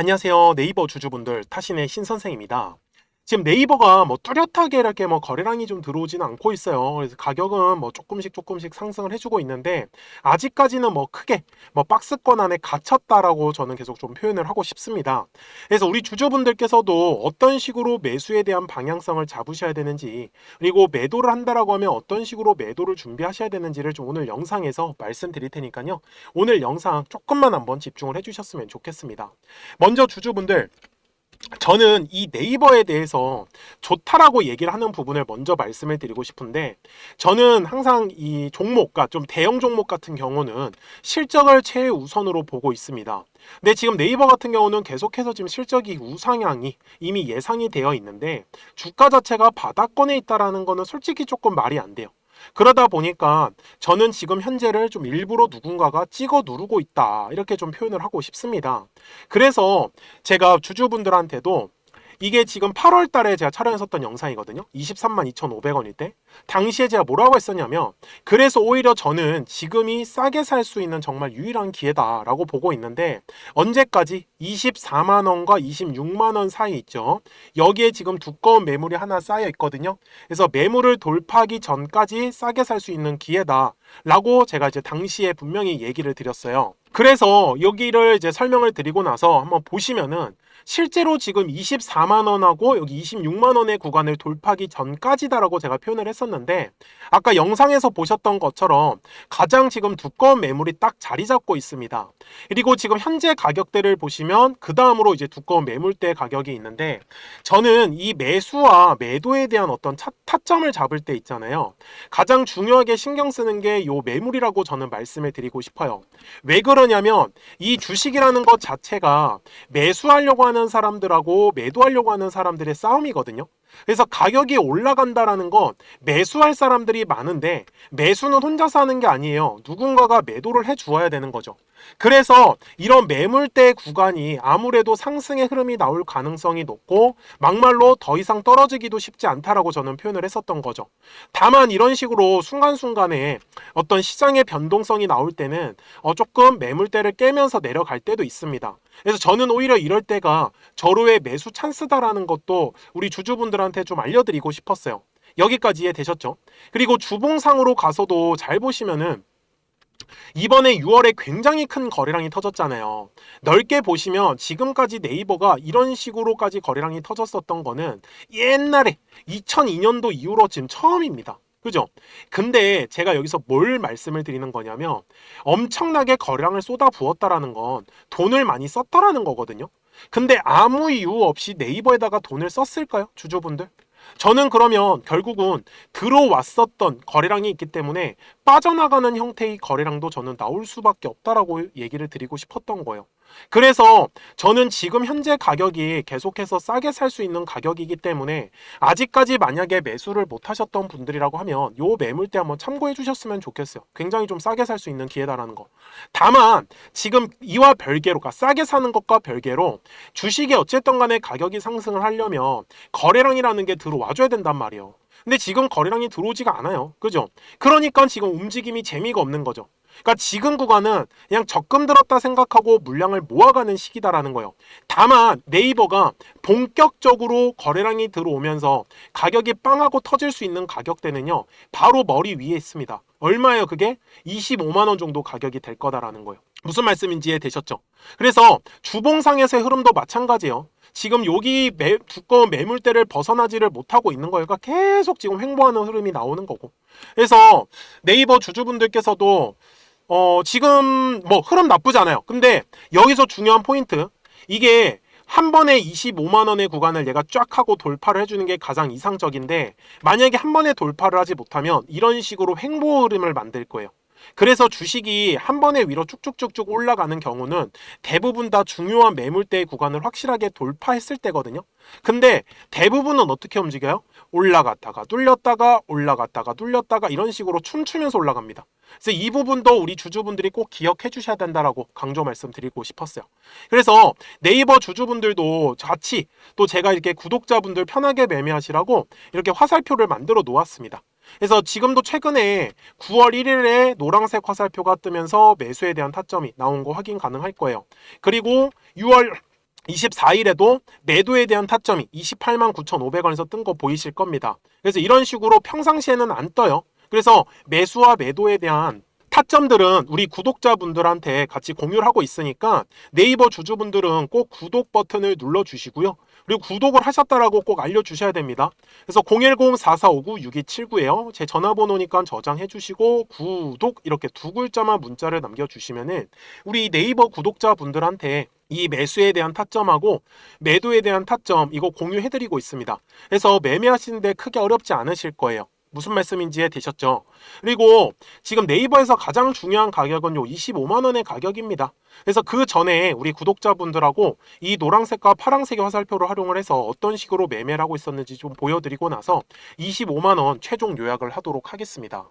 안녕하세요. 네이버 주주분들 타신의 신선생입니다. 지금 네이버가 뭐 뚜렷하게 이렇게 뭐 거래량이 좀 들어오지는 않고 있어요. 그래서 가격은 뭐 조금씩 조금씩 상승을 해주고 있는데 아직까지는 뭐 크게 뭐 박스권 안에 갇혔다라고 저는 계속 좀 표현을 하고 싶습니다. 그래서 우리 주주분들께서도 어떤 식으로 매수에 대한 방향성을 잡으셔야 되는지 그리고 매도를 한다라고 하면 어떤 식으로 매도를 준비하셔야 되는지를 좀 오늘 영상에서 말씀드릴 테니까요. 오늘 영상 조금만 한번 집중을 해주셨으면 좋겠습니다. 먼저 주주분들 저는 이 네이버에 대해서 좋다라고 얘기를 하는 부분을 먼저 말씀을 드리고 싶은데 저는 항상 이 종목과 좀 대형 종목 같은 경우는 실적을 최우선으로 보고 있습니다. 근데 지금 네이버 같은 경우는 계속해서 지금 실적이 우상향이 이미 예상이 되어 있는데 주가 자체가 바닥권에 있다라는 거는 솔직히 조금 말이 안 돼요. 그러다 보니까 저는 지금 현재를 좀 일부러 누군가가 찍어 누르고 있다. 이렇게 좀 표현을 하고 싶습니다. 그래서 제가 주주분들한테도 이게 지금 8월 달에 제가 촬영했었던 영상이거든요. 23만 2,500원일 때. 당시에 제가 뭐라고 했었냐면, 그래서 오히려 저는 지금이 싸게 살 수 있는 정말 유일한 기회다라고 보고 있는데, 언제까지? 24만 원과 26만 원 사이 있죠. 여기에 지금 두꺼운 매물이 하나 쌓여 있거든요. 그래서 매물을 돌파하기 전까지 싸게 살 수 있는 기회다. 라고 제가 이제 당시에 분명히 얘기를 드렸어요. 그래서 여기를 이제 설명을 드리고 나서 한번 보시면은 실제로 지금 24만 원하고 여기 26만 원의 구간을 돌파하기 전까지다라고 제가 표현을 했었는데 아까 영상에서 보셨던 것처럼 가장 지금 두꺼운 매물이 딱 자리 잡고 있습니다. 그리고 지금 현재 가격대를 보시면 그 다음으로 이제 두꺼운 매물대 가격이 있는데 저는 이 매수와 매도에 대한 어떤 차, 타점을 잡을 때 있잖아요. 가장 중요하게 신경 쓰는 게 요 매물이라고 저는 말씀을 드리고 싶어요. 왜 그러냐면 이 주식이라는 것 자체가 매수하려고 하는 사람들하고 매도하려고 하는 사람들의 싸움이거든요. 그래서 가격이 올라간다라는 건 매수할 사람들이 많은데 매수는 혼자서 하는 게 아니에요. 누군가가 매도를 해 주어야 되는 거죠. 그래서 이런 매물대 구간이 아무래도 상승의 흐름이 나올 가능성이 높고 막말로 더 이상 떨어지기도 쉽지 않다라고 저는 표현을 했었던 거죠. 다만 이런 식으로 순간순간에 어떤 시장의 변동성이 나올 때는 어 조금 매물대를 깨면서 내려갈 때도 있습니다. 그래서 저는 오히려 이럴 때가 저로의 매수 찬스다라는 것도 우리 주주분들 한테 좀 알려드리고 싶었어요. 여기까지 이해되셨죠? 그리고 주봉상으로 가서도 잘 보시면은 이번에 6월에 굉장히 큰 거래량이 터졌잖아요. 넓게 보시면 지금까지 네이버가 이런 식으로까지 거래량이 터졌었던 거는 옛날에 2002년도 이후로 지금 처음입니다. 그죠? 근데 제가 여기서 뭘 말씀을 드리는 거냐면 엄청나게 거래량을 쏟아 부었다라는 건 돈을 많이 썼다라는 거거든요. 근데 아무 이유 없이 네이버에다가 돈을 썼을까요? 주주분들? 저는 그러면 결국은 들어왔었던 거래량이 있기 때문에 빠져나가는 형태의 거래량도 저는 나올 수밖에 없다라고 얘기를 드리고 싶었던 거예요. 그래서 저는 지금 현재 가격이 계속해서 싸게 살 수 있는 가격이기 때문에 아직까지 만약에 매수를 못 하셨던 분들이라고 하면 요 매물대 한번 참고해 주셨으면 좋겠어요. 굉장히 좀 싸게 살 수 있는 기회다라는 거. 다만 지금 이와 별개로 그러니까 싸게 사는 것과 별개로 주식이 어쨌든 간에 가격이 상승을 하려면 거래량이라는 게 들어와 줘야 된단 말이에요. 근데 지금 거래량이 들어오지가 않아요. 그죠? 그러니까 지금 움직임이 재미가 없는 거죠. 그러니까 지금 구간은 그냥 적금 들었다 생각하고 물량을 모아가는 시기다라는 거예요. 다만 네이버가 본격적으로 거래량이 들어오면서 가격이 빵하고 터질 수 있는 가격대는요. 바로 머리 위에 있습니다. 얼마예요 그게? 25만 원 정도 가격이 될 거다라는 거예요. 무슨 말씀인지 이해되셨죠? 그래서 주봉상에서의 흐름도 마찬가지예요. 지금 여기 매, 두꺼운 매물대를 벗어나지를 못하고 있는 거예요. 그러니까 계속 지금 횡보하는 흐름이 나오는 거고. 그래서 네이버 주주분들께서도 어, 지금 뭐 흐름 나쁘잖아요. 근데 여기서 중요한 포인트. 이게 한 번에 25만 원의 구간을 얘가 쫙 하고 돌파를 해주는 게 가장 이상적인데 만약에 한 번에 돌파를 하지 못하면 이런 식으로 횡보 흐름을 만들 거예요. 그래서 주식이 한 번에 위로 쭉쭉쭉쭉 올라가는 경우는 대부분 다 중요한 매물대 구간을 확실하게 돌파했을 때거든요. 근데 대부분은 어떻게 움직여요? 올라갔다가 뚫렸다가 올라갔다가 뚫렸다가 이런 식으로 춤추면서 올라갑니다. 그래서 이 부분도 우리 주주분들이 꼭 기억해 주셔야 된다라고 강조 말씀드리고 싶었어요. 그래서 네이버 주주분들도 같이 또 제가 이렇게 구독자분들 편하게 매매하시라고 이렇게 화살표를 만들어 놓았습니다. 그래서 지금도 최근에 9월 1일에 노란색 화살표가 뜨면서 매수에 대한 타점이 나온 거 확인 가능할 거예요. 그리고 6월 24일에도 매도에 대한 타점이 28만 9,500원에서 뜬 거 보이실 겁니다. 그래서 이런 식으로 평상시에는 안 떠요. 그래서 매수와 매도에 대한 타점들은 우리 구독자분들한테 같이 공유를 하고 있으니까 네이버 주주분들은 꼭 구독 버튼을 눌러 주시고요. 그리고 구독을 하셨다라고 꼭 알려주셔야 됩니다. 그래서 010-4459-6279에요. 제 전화번호니까 저장해 주시고 구독 이렇게 두 글자만 문자를 남겨주시면은 우리 네이버 구독자분들한테 이 매수에 대한 타점하고 매도에 대한 타점 이거 공유해드리고 있습니다. 그래서 매매하시는데 크게 어렵지 않으실 거예요. 무슨 말씀인지 되셨죠? 그리고 지금 네이버에서 가장 중요한 가격은 요 25만 원의 가격입니다. 그래서 그 전에 우리 구독자분들하고 이 노란색과 파란색의 화살표를 활용을 해서 어떤 식으로 매매를 하고 있었는지 좀 보여드리고 나서 25만 원 최종 요약을 하도록 하겠습니다.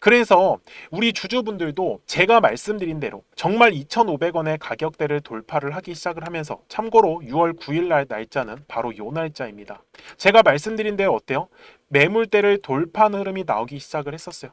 그래서 우리 주주분들도 제가 말씀드린 대로 정말 2,500원의 가격대를 돌파를 하기 시작을 하면서 참고로 6월 9일 날 날짜는 바로 요 날짜입니다. 제가 말씀드린 대로 어때요? 매물대를 돌파하는 흐름이 나오기 시작을 했었어요.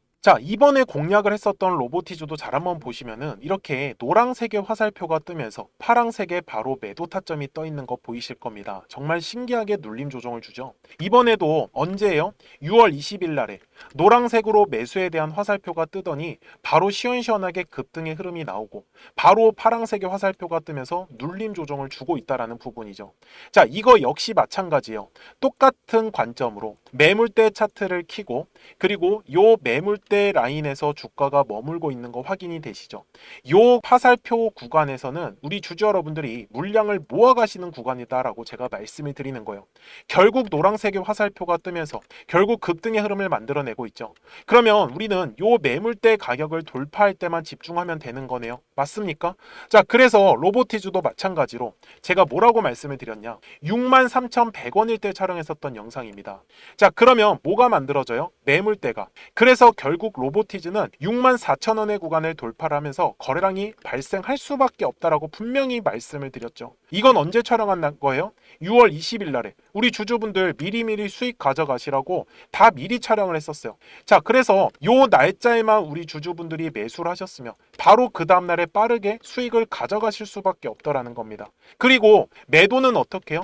자, 이번에 공략을 했었던 로보티즈도 잘 한번 보시면은 이렇게 노란색의 화살표가 뜨면서 파란색에 바로 매도 타점이 떠 있는 거 보이실 겁니다. 정말 신기하게 눌림 조정을 주죠. 이번에도 언제예요? 6월 20일 날에 노란색으로 매수에 대한 화살표가 뜨더니 바로 시원시원하게 급등의 흐름이 나오고 바로 파란색의 화살표가 뜨면서 눌림 조정을 주고 있다라는 부분이죠. 자, 이거 역시 마찬가지예요. 똑같은 관점으로 매물대 차트를 키고 그리고 요 매물대 라인에서 주가가 머물고 있는 거 확인이 되시죠? 요 화살표 구간에서는 우리 주주 여러분들이 물량을 모아가시는 구간이다라고 제가 말씀을 드리는 거예요. 결국 노란색의 화살표가 뜨면서 결국 급등의 흐름을 만들어내고 있죠. 그러면 우리는 요 매물대 가격을 돌파할 때만 집중하면 되는 거네요. 맞습니까? 자, 그래서 로보티즈도 마찬가지로 제가 뭐라고 말씀을 드렸냐? 63,100원일 때 촬영했었던 영상입니다. 자, 그러면 뭐가 만들어져요? 매물대가. 그래서 결국 로보티즈는 64,000원의 구간을 돌파를 하면서 거래량이 발생할 수밖에 없다라고 분명히 말씀을 드렸죠. 이건 언제 촬영한 거예요? 6월 20일 날에 우리 주주분들 미리미리 수익 가져가시라고 다 미리 촬영을 했었어요. 자, 그래서 요 날짜에만 우리 주주분들이 매수를 하셨으면 바로 그 다음 날에 빠르게 수익을 가져가실 수밖에 없더라는 겁니다. 그리고 매도는 어떻게 해요?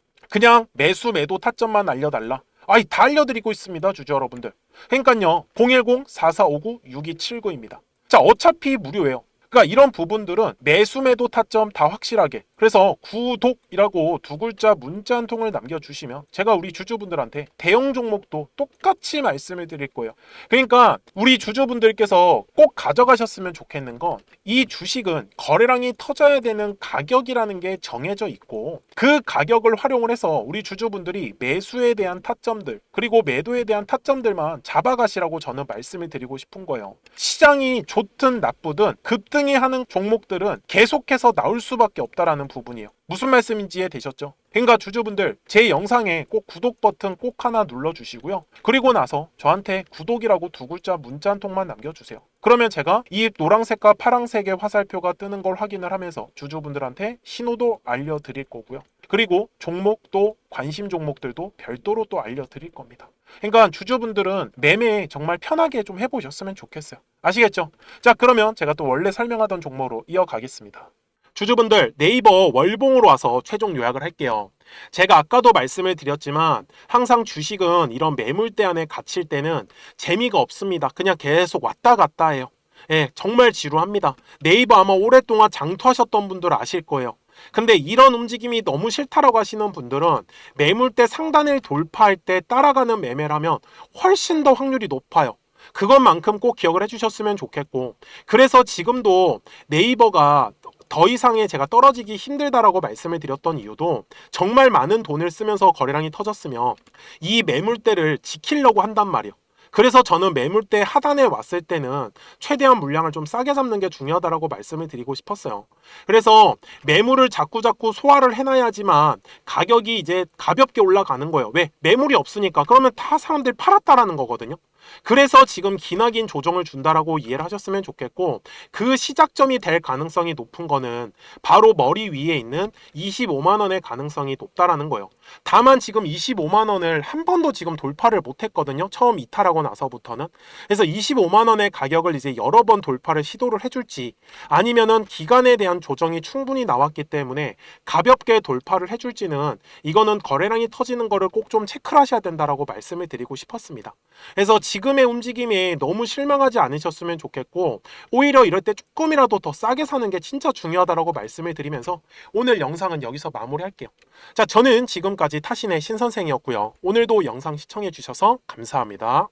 그냥 매수 매도 타점만 알려달라. 아이 다 알려드리고 있습니다 주주 여러분들. 그러니까요 010-4459-6279입니다. 자 어차피 무료예요. 그러니까 이런 부분들은 매수 매도 타점 다 확실하게 그래서 구독이라고 두 글자 문자 한 통을 남겨주시면 제가 우리 주주분들한테 대형 종목도 똑같이 말씀을 드릴 거예요. 그러니까 우리 주주분들께서 꼭 가져가셨으면 좋겠는 건 이 주식은 거래량이 터져야 되는 가격이라는 게 정해져 있고 그 가격을 활용을 해서 우리 주주분들이 매수에 대한 타점들 그리고 매도에 대한 타점들만 잡아가시라고 저는 말씀을 드리고 싶은 거예요. 시장이 좋든 나쁘든 급등이 하는 종목들은 계속해서 나올 수밖에 없다라는 부분이에요. 무슨 말씀인지 이해되셨죠? 그러니까 주주분들 제 영상에 꼭 구독 버튼 꼭 하나 눌러주시고요. 그리고 나서 저한테 구독이라고 두 글자 문자 한 통만 남겨주세요. 그러면 제가 이 노란색과 파란색의 화살표가 뜨는 걸 확인을 하면서 주주분들한테 신호도 알려드릴 거고요. 그리고 종목도 관심 종목들도 별도로 또 알려드릴 겁니다. 그러니까 주주분들은 매매 정말 편하게 좀 해보셨으면 좋겠어요. 아시겠죠? 자 그러면 제가 또 원래 설명하던 종목으로 이어가겠습니다. 주주분들 네이버 월봉으로 와서 최종 요약을 할게요. 제가 아까도 말씀을 드렸지만 항상 주식은 이런 매물대 안에 갇힐 때는 재미가 없습니다. 그냥 계속 왔다 갔다 해요. 예, 정말 지루합니다. 네이버 아마 오랫동안 장투하셨던 분들 아실 거예요. 근데 이런 움직임이 너무 싫다라고 하시는 분들은 매물대 상단을 돌파할 때 따라가는 매매라면 훨씬 더 확률이 높아요. 그것만큼 꼭 기억을 해주셨으면 좋겠고 그래서 지금도 네이버가 더 이상의 제가 떨어지기 힘들다라고 말씀을 드렸던 이유도 정말 많은 돈을 쓰면서 거래량이 터졌으며 이 매물대를 지키려고 한단 말이에요. 그래서 저는 매물대 하단에 왔을 때는 최대한 물량을 좀 싸게 잡는 게 중요하다라고 말씀을 드리고 싶었어요. 그래서 매물을 자꾸 자꾸 소화를 해놔야지만 가격이 이제 가볍게 올라가는 거예요. 왜? 매물이 없으니까. 그러면 다 사람들이 팔았다라는 거거든요. 그래서 지금 기나긴 조정을 준다라고 이해를 하셨으면 좋겠고 그 시작점이 될 가능성이 높은 거는 바로 머리 위에 있는 25만 원의 가능성이 높다라는 거예요. 다만 지금 25만 원을 한 번도 지금 돌파를 못 했거든요. 처음 이탈하고 나서부터는. 그래서 25만 원의 가격을 이제 여러 번 돌파를 시도를 해 줄지 아니면은 기간에 대한 조정이 충분히 나왔기 때문에 가볍게 돌파를 해 줄지는 이거는 거래량이 터지는 거를 꼭 좀 체크를 하셔야 된다라고 말씀을 드리고 싶었습니다. 그래서 지금의 움직임에 너무 실망하지 않으셨으면 좋겠고 오히려 이럴 때 조금이라도 더 싸게 사는 게 진짜 중요하다라고 말씀을 드리면서 오늘 영상은 여기서 마무리할게요. 자, 저는 지금까지 타신의 신선생이었고요. 오늘도 영상 시청해 주셔서 감사합니다.